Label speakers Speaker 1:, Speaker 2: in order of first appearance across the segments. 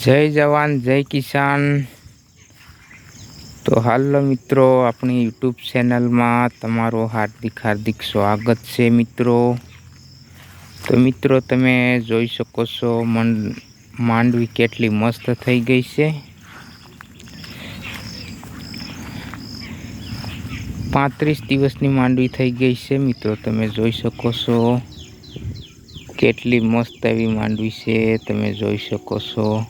Speaker 1: જય જવાન, જય કિસાન. તો હાલો મિત્રો, આપણી યુટ્યુબ ચેનલમાં તમારું હાર્દિક હાર્દિક સ્વાગત છે મિત્રો. તો મિત્રો, તમે જોઈ શકો છો માંડવી કેટલી મસ્ત થઈ ગઈ છે. પાંત્રીસ દિવસની માંડવી થઈ ગઈ છે મિત્રો, તમે જોઈ શકો છો. કેટલી મસ્ત એવી માંડવી છે, તમે જોઈ શકો છો.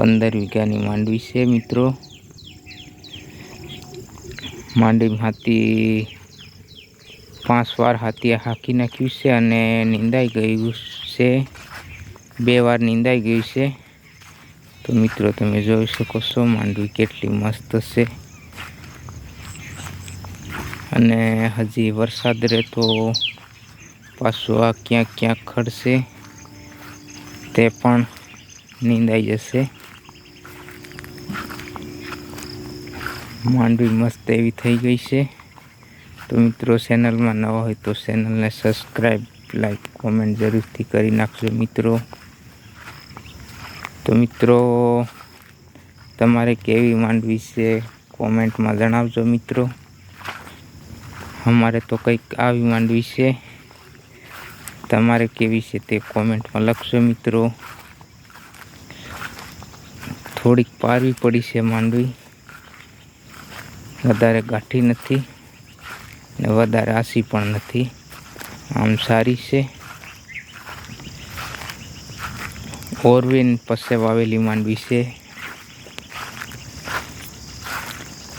Speaker 1: પંદર વીઘાની માંડવી છે, મિત્રો. માંડવી હાથી પાંચ વાર હાથી હાકી નાખ્યું છે અને નિંદાઈ ગયું છે. બે વાર નિંદાઈ ગયું છે. તો મિત્રો, તમે જોઈ શકો છો માંડવી કેટલી મસ્ત છે. અને હજી વરસાદ રહે તો પાછું આ ક્યાંક ક્યાંક ખડશે, તે પણ નીંદાઈ જશે. માંડવી મસ્ત એવી થઈ ગઈ છે. તો મિત્રો ચેનલમાં નવા હોય તો ચેનલને સબસ્ક્રાઈબ લાઈક, કોમેન્ટ જરૂરથી કરી નાખજો મિત્રો. તો મિત્રો, તમારે કેવી માંડવી છે કોમેન્ટમાં જણાવજો મિત્રો. અમારે તો કંઈક આવી માંડવી છે. તમારે કેવી છે તે કોમેન્ટમાં લખશો મિત્રો. થોડીક પારવી પડી છે માંડવી. વધારે ગાંઠી નથી ને વધારે આસી પણ નથી. આમ સારી છે. ઓરવીન પાસે વાવેલી માંડવી છે.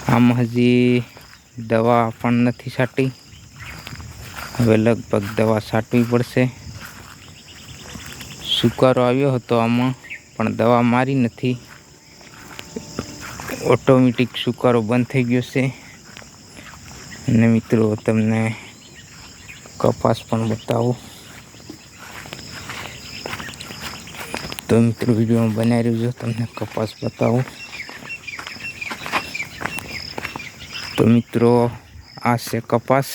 Speaker 1: આમ હજી દવા પણ નથી છાંટી. હવે લગભગ દવા છાંટવી પડશે. સુકારો આવ્યો હતો આમાં, પણ દવા મારી નથી. ઓટોમેટિક સુકારો બંધ થઈ ગયો છે. અને મિત્રો, તમને કપાસ પણ બતાવું. તો મિત્રો, વિડીયોમાં બનાવી રહ્યું છે, તમને કપાસ બતાવું. તો મિત્રો, આ છે કપાસ.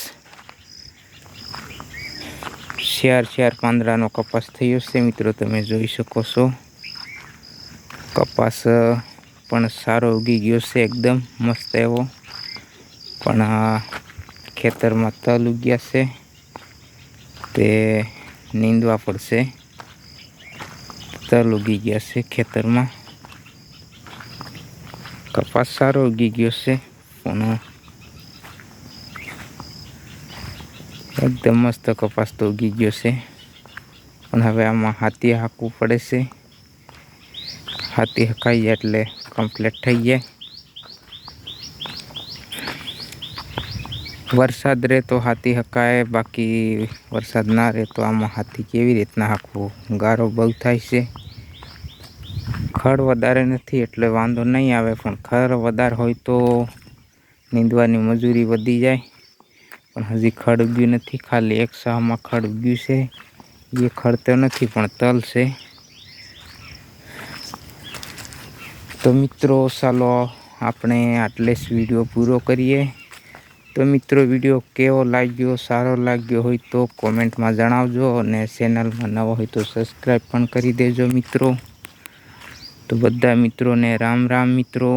Speaker 1: શિયાર શિયાર પાંદડાનો કપાસ થયો છે, મિત્રો, તમે જોઈ શકો છો. કપાસ પણ સારો ઉગી ગયો છે, એકદમ મસ્ત એવો. પણ આ ખેતરમાં તલ ઉગ્યા છે, તે નીંદવા પડશે. તલ ઉગી ગયા છે ખેતરમાં. કપાસ સારો ઉગી ગયો છે, પણ એકદમ મસ્ત કપાસ તો ઉગી ગયો છે. પણ હવે આમાં હાથી હાંકવું પડે છે. હાથી હકાઈ એટલે કમ્પ્લીટ થઈ જાય વરસાદ રહે તો હાથી હકાય, બાકી વરસાદ ના રહે તો આમાં હાથી કેવી રીતના હાંકવું? ગારો બહુ થાય છે. ખડ વધારે નથી એટલે વાંધો નહીં આવે, પણ ખડ વધારે હોય તો નીંદવાની મજૂરી વધી જાય. પણ હજી ખડ ઉગ્યું નથી, ખાલી એક સાહમાં ખડ ઉગ્યું છે. એ ખડ તો નથી, પણ તલ છે. તો મિત્રો, ચાલો આપણે આટલે જ વીડિયો પૂરો કરીએ. તો મિત્રો, વીડિયો કેવો લાગ્યો, સારો લાગ્યો હોય તો કોમેન્ટમાં જણાવજો અને ચેનલમાં નવો હોય તો સબસ્ક્રાઈબ પણ કરી દેજો મિત્રો. તો બધા મિત્રોને રામ રામ મિત્રો.